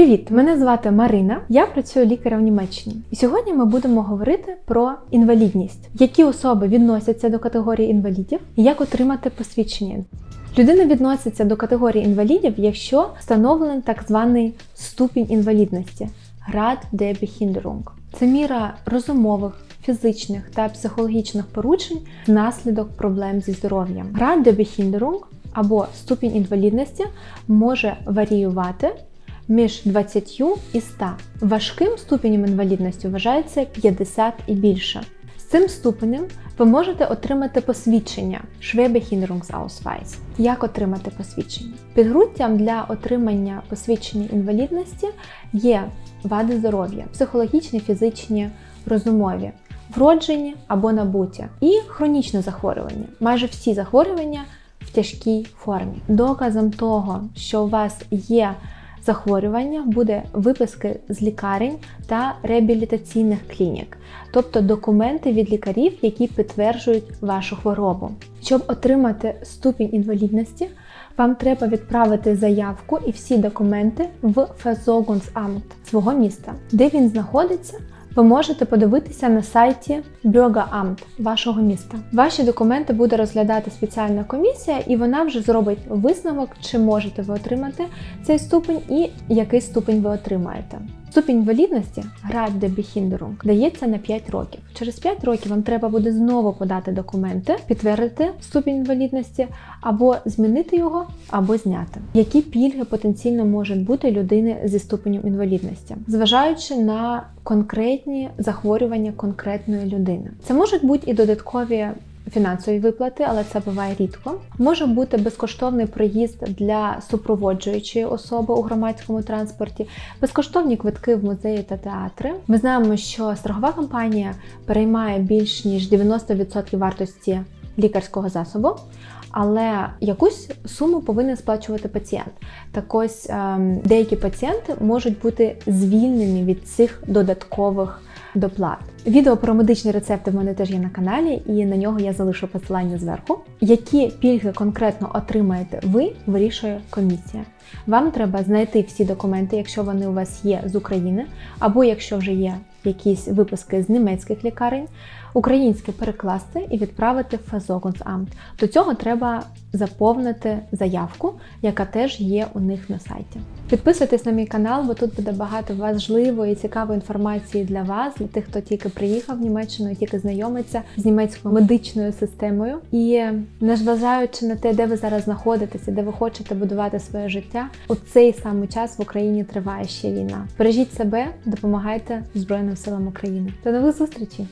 Привіт! Мене звати Марина. Я працюю лікарем в Німеччині. І сьогодні ми будемо говорити про інвалідність, які особи відносяться до категорії інвалідів і як отримати посвідчення. Людина відноситься до категорії інвалідів, якщо встановлений так званий ступінь інвалідності Grad der Behinderung. Це міра розумових, фізичних та психологічних порушень внаслідок проблем зі здоров'ям. Der Behinderung або ступінь інвалідності може варіювати між 20 і 100. Важким ступенем інвалідності вважається 50 і більше. З цим ступенем ви можете отримати посвідчення Schwerbehinderungsausweis. Як отримати посвідчення? Підґрунтям для отримання посвідчення інвалідності є вади здоров'я, психологічні, фізичні, розумові, вроджені або набуті, і хронічне захворювання. Майже всі захворювання в тяжкій формі. Доказом того, що у вас є захворювання, буде виписки з лікарень та реабілітаційних клінік, тобто документи від лікарів, які підтверджують вашу хворобу. Щоб отримати ступінь інвалідності, вам треба відправити заявку і всі документи в Versorgungsamt свого міста, де він знаходиться. Ви можете подивитися на сайті Bürgeramt вашого міста. Ваші документи буде розглядати спеціальна комісія, і вона вже зробить висновок, чи можете ви отримати цей ступень і який ступень ви отримаєте. Ступінь інвалідності Grad der Behinderung дається на 5 років. Через 5 років вам треба буде знову подати документи, підтвердити ступінь інвалідності, або змінити його, або зняти. Які пільги потенційно можуть бути людини зі ступенем інвалідності, зважаючи на конкретні захворювання конкретної людини. Це можуть бути і додаткові фінансові виплати, але це буває рідко. Може бути безкоштовний проїзд для супроводжуючої особи у громадському транспорті, безкоштовні квитки в музеї та театри. Ми знаємо, що страхова компанія переймає більш ніж 90% вартості лікарського засобу. Але якусь суму повинен сплачувати пацієнт. Так ось ем, деякі пацієнти можуть бути звільнені від цих додаткових доплат. Відео про медичні рецепти в мене теж є на каналі, і на нього я залишу посилання зверху. Які пільги конкретно отримаєте ви, вирішує комісія. Вам треба знайти всі документи, якщо вони у вас є з України, або якщо вже є якісь виписки з німецьких лікарень, українське перекласти і відправити в Versorgungsamt. До цього треба заповнити заявку, яка теж є у них на сайті. Підписуйтесь на мій канал, бо тут буде багато важливої і цікавої інформації для вас, для тих, хто тільки приїхав в Німеччину тільки знайомиться з німецькою медичною системою. І незважаючи на те, де ви зараз знаходитеся, де ви хочете будувати своє життя, у цей самий час в Україні триває ще війна. Бережіть себе, допомагайте Збройним силам України. До нових зустрічей!